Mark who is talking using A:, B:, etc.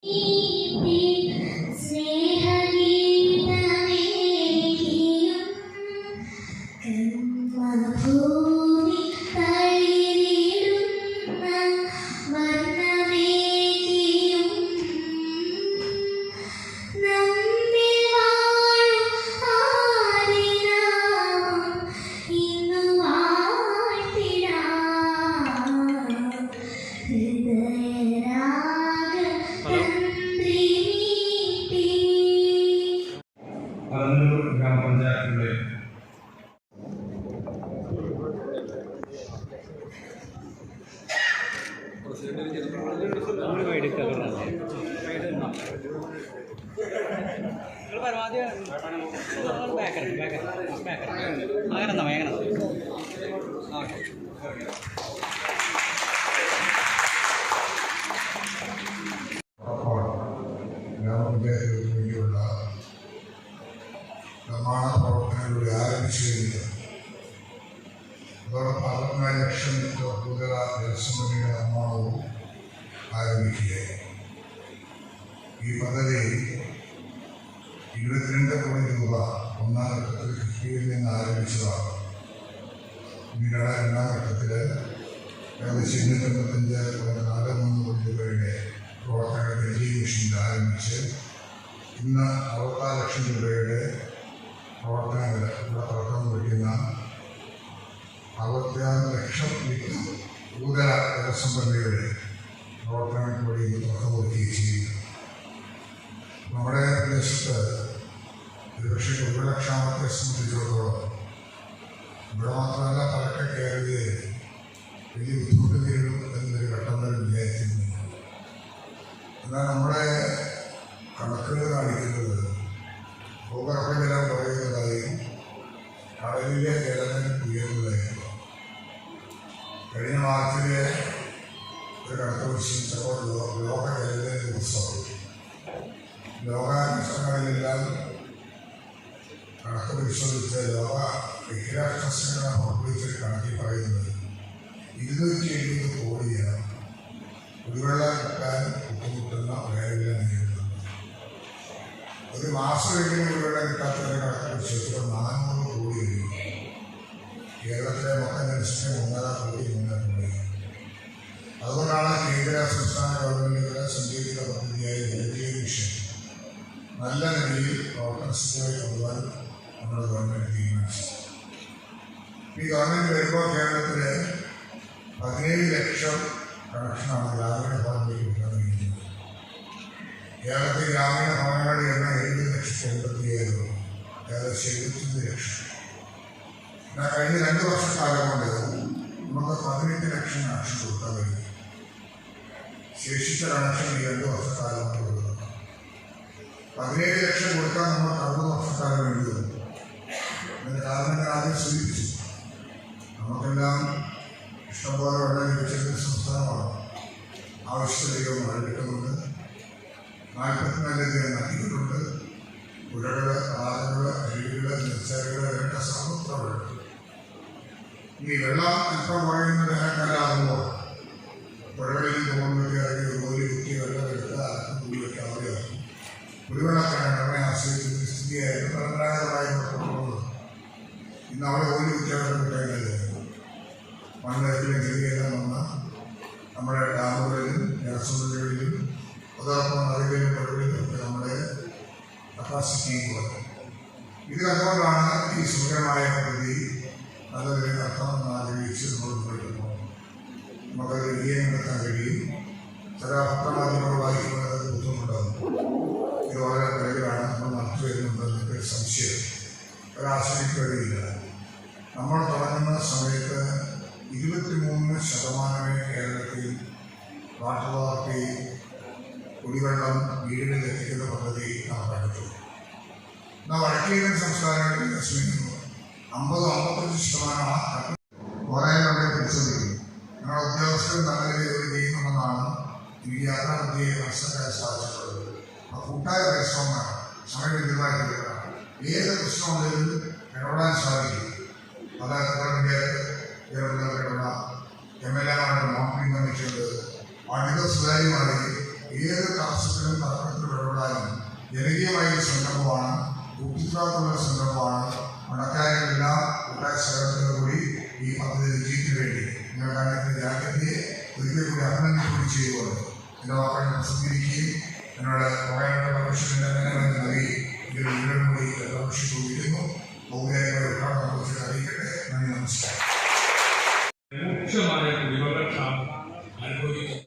A: Deep sleep. വേണ്ടിയുള്ള നിർമ്മാണ പ്രവർത്തനങ്ങളുടെ ആരംഭിച്ചു അതോടൊപ്പം അറുപത്തിനാല് ലക്ഷം ലിറ്റർ കൂടുതൽ ജലസംഭരണിയുടെ നിർമ്മാണവും ആരംഭിക്കുകയായി. ഈ പദ്ധതി ഇരുപത്തിരണ്ട് കോടി രൂപ ഒന്നാം ഘട്ടത്തിൽ കിഫ്ബിയിൽ നിന്ന് ആരംഭിച്ചതാണ്. പിന്നീട് രണ്ടാം ഘട്ടത്തിൽ ഏകദേശം ഇരുന്നൂറ്റമ്പത്തഞ്ച് പോയിന്റ് നാല് മൂന്ന് കോടി രൂപയുടെ പ്രവർത്തനങ്ങൾ ഡൽഹി മിഷനിൽ ആരംഭിച്ച് ഇന്ന് അറുപത്താറ് ലക്ഷം രൂപയുടെ പ്രവർത്തനങ്ങൾ ഇവിടെ തുടക്കം കുറിക്കുന്ന അറുപത്തിയാറ് ലക്ഷം ഭൂതല ജലസംഭരണിയുടെ പ്രവർത്തനങ്ങൾക്ക് കൂടി ഇന്ന് തുടക്കം ചെയ്യുന്നു. നമ്മുടെ പ്രദേശത്ത് ഒരുപക്ഷെ കുടിവെള്ളക്ഷാമത്തെ സംബന്ധിച്ചിടത്തോളം ഇവിടെ മാത്രമല്ല പലക്കെ കേരളീയർ വലിയ ബുദ്ധിമുട്ട് നേരിടും എന്നൊരു ഘട്ടം വരെ വിചാരിച്ചിരുന്നില്ല. എന്നാൽ നമ്മുടെ മാസമെങ്കിലും കുടിവെള്ളം കിട്ടാത്തവരെ ഇപ്പോൾ നാനൂറ് കോടി കേരളത്തിലെ മൊത്തം മൂന്നര കോടി മുന്നേറ്റം അതുകൊണ്ടാണ് കേന്ദ്ര സംസ്ഥാന ഗവൺമെന്റുകളെ സഞ്ചരിക്കുന്ന പദ്ധതിയായി ജലജീവ മിഷൻ നല്ല നിലയിൽ പ്രവർത്തനസ്ഥിതിയായി കൊണ്ടുപോകാൻ നമ്മുടെ ഗവൺമെന്റ് തീരുമാനിച്ചു. ഈ ഗവൺമെന്റ് വരുമ്പോൾ കേരളത്തിൽ പതിനേഴ് ലക്ഷം കണക്ഷനാണ് ഗ്രാമീണ ഭവനിലേക്ക് കിട്ടാൻ കഴിയുന്നത് കേരളത്തിൽ ഗ്രാമീണ ഭവനങ്ങളുടെ എണ്ണം ഏഴ് ലക്ഷത്തി എൺപത്തി ഏഴ് ഏകദേശം എഴുപത്തിയൊന്ന് ലക്ഷം എന്നാൽ കഴിഞ്ഞ രണ്ട് വർഷക്കാലം കൊണ്ട് നമുക്ക് പതിനെട്ട് ലക്ഷം കണക്ഷൻ കൊടുക്കാൻ കഴിയും ശേഷിച്ച കണക്ഷൻ ഈ രണ്ട് ഈ വെള്ളം എത്ര കുറയുന്ന വേനൽക്കാലാകുമ്പോൾ പുഴകളിൽ തോന്നുന്നൊക്കെ കണ്ടെത്താൻ കഴിയും. ചില പത്രമാധ്യമങ്ങൾ വായിക്കുന്നത് അത് ബുദ്ധിമുട്ടാകും ഇത് വളരെ പിറകിലാണ് നമ്മൾ നടത്തി വരുന്നുണ്ടെന്നൊക്കെ ഒരു സംശയം. ഒരാശങ്കയ്ക്ക് നമ്മൾ തുടങ്ങുന്ന സമയത്ത് ഇരുപത്തിമൂന്ന് ശതമാനമേ കേരളത്തിൽ വാട്ടർ അതോറിറ്റി കുടിവെള്ളം വീടുകളിൽ എത്തിക്കുന്ന പദ്ധതി നടപ്പാക്കിയിട്ടുള്ളൂ എന്നാൽ വടക്കേന്ത്യൻ സംസ്ഥാനങ്ങളിൽ അമ്പത് അമ്പത്തഞ്ച് ശതമാനമാണ് മനസ്സിലാക്കാൻ സാധിച്ചിട്ടുള്ളത് ആ കൂട്ടായ പരിശ്രമമാണ് വേണം സമയബന്ധിതമായി തീർക്കണം ഏത് പ്രശ്നമുണ്ടെങ്കിലും ഇടപെടാൻ സാധിക്കും. പല പഞ്ചായത്ത് ഇടപെടൽ ഇടപെടാം എം എൽ എമാരുടെ മോണിറ്ററിംഗ് കമ്മിറ്റിയുണ്ട് വളരെ സുതാര്യമായി ഏത് തടസ്സത്തിലും തർക്കത്തിലും ഇടപെടാനും ജനകീയമായ സംരംഭമാണ് ഉത്തരവാദിത്തമുള്ള സംരംഭമാണ് മണക്കാരെല്ലാം കൂട്ടായ ചെയ്തുകൊണ്ട് എൻ്റെ വാക്കുകൾ പ്രസിദ്ധീകരിക്കുകയും എന്നോട്